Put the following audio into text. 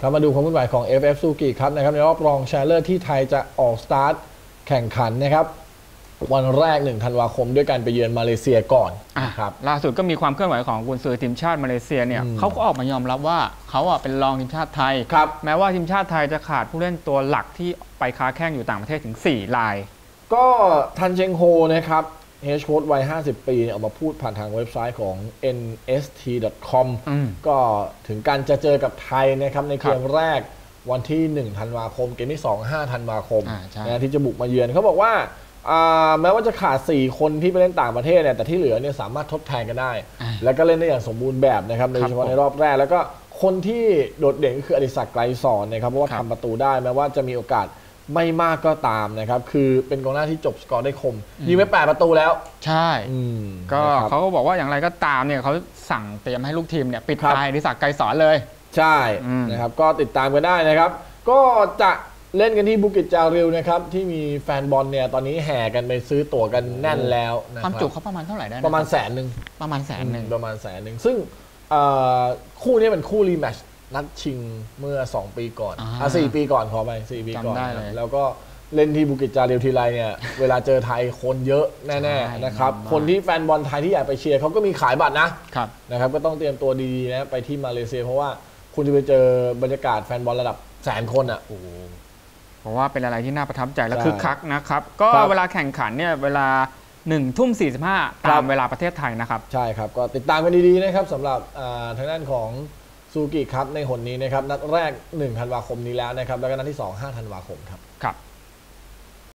ครับมาดูความวุ่นวายของ FF ซูกิครับนะครับในรอบรองชนะเลิศที่ไทยจะออกสตาร์ทแข่งขันนะครับวันแรก1ธันวาคมด้วยการไปเยือนมาเลเซียก่อนอะนะครับล่าสุดก็มีความเคลื่อนไหวของกุนซือทีมชาติมาเลเซียเนี่ยอืมเขาก็ออกมายอมรับว่าเขาอะเป็นรองทีมชาติไทยครับแม้ว่าทีมชาติไทยจะขาดผู้เล่นตัวหลักที่ไปค้าแข้งอยู่ต่างประเทศถึง 4 ราย ก็ทันเชงโฮนะครับ เฮชโค้ดวัย 50 ปีเนี่ยออกมาพูดผ่านทางเว็บไซต์ของ nst.com อืมก็ถึงการจะเจอกับไทยนะครับในเกมครับแรกวันที่ 1 ธันวาคม เกมที่ 2 5 ธันวาคมอ่าใช่นะที่จะบุกมาเยือนเขาบอกว่าอ่าแม้ว่าจะขาด 4 คนที่ไปเล่นต่างประเทศเนี่ยแต่ที่เหลือเนี่ยสามารถทดแทนกันได้อ่าแล้วก็เล่นได้อย่างสมบูรณ์แบบนะครับโดยเฉพาะผมในรอบแรก แล้วก็คนที่โดดเด่นก็คืออดิศักดิ์ไกรสอนนะครับเพราะว่าครับทำประตูได้แม้ว่าจะมีโอกาส ไม่มากก็ตามนะครับ คือเป็นกองหน้าที่จบสกอร์ได้คมยิงไปแปดประตูแล้ว ใช่อืมก็นะครับ เขาก็บอกว่าอย่างไรก็ตามเนี่ยเขาสั่งเตรียมให้ลูกทีมเนี่ยปิดครับ ตายดิศักดิ์ไกรสอนเลย ใช่อืม นะครับ ก็ติดตามกันได้นะครับ ก็จะเล่นกันที่บุกิจจาริวนะครับ ที่มีแฟนบอลเนี่ย ตอนนี้แห่กันไปซื้อตั๋วกันแน่นแล้วนะความรับจุเขาประมาณเท่าไหร่ได้นประมาณคบแสนหนึ่งประมาณแสนหนึ่งประมาณแสนหนึ่งซึ่งเอ่อคู่นี้เป็นคู่รีแมตช นัดชิงเมื่อ 2 ปีก่อนอ่าอะสี่ปีก่อนขอไปสี่ปีก่อนจำได้นะเลย แล้วก็เล่นที่บุกิจจาริวทีไรเนี่ย เวลาเจอไทยคนเยอะแน่ใช่ๆนะครับมากคนที่แฟนบอลไทยที่อยากไปเชียร์เขาก็มีขายบัตรนะ ครับ นะครับก็ต้องเตรียมตัวดีๆนะไปที่มาเลเซีย เพราะว่าคุณจะไปเจอบรรยากาศแฟนบอลระดับแสนคนอะ เพราะว่าเป็นอะไรที่น่าประทับใจและใช่คึกคักนะครับ ก็ครับ เวลาแข่งขันเนี่ยเวลา1ทุ่ม45ครัตาบมเวลาประเทศไทยนะครับ ใช่ครับ ก็ติดตามกันดีๆนะครับสำหรับอ่าทางด้านของ ซูกิครับในหนนี้นะครับนัดแรก 1 ธันวาคมนี้แล้วนะครับแล้วก็นัดที่ 2 5 ธันวาคมครับครับ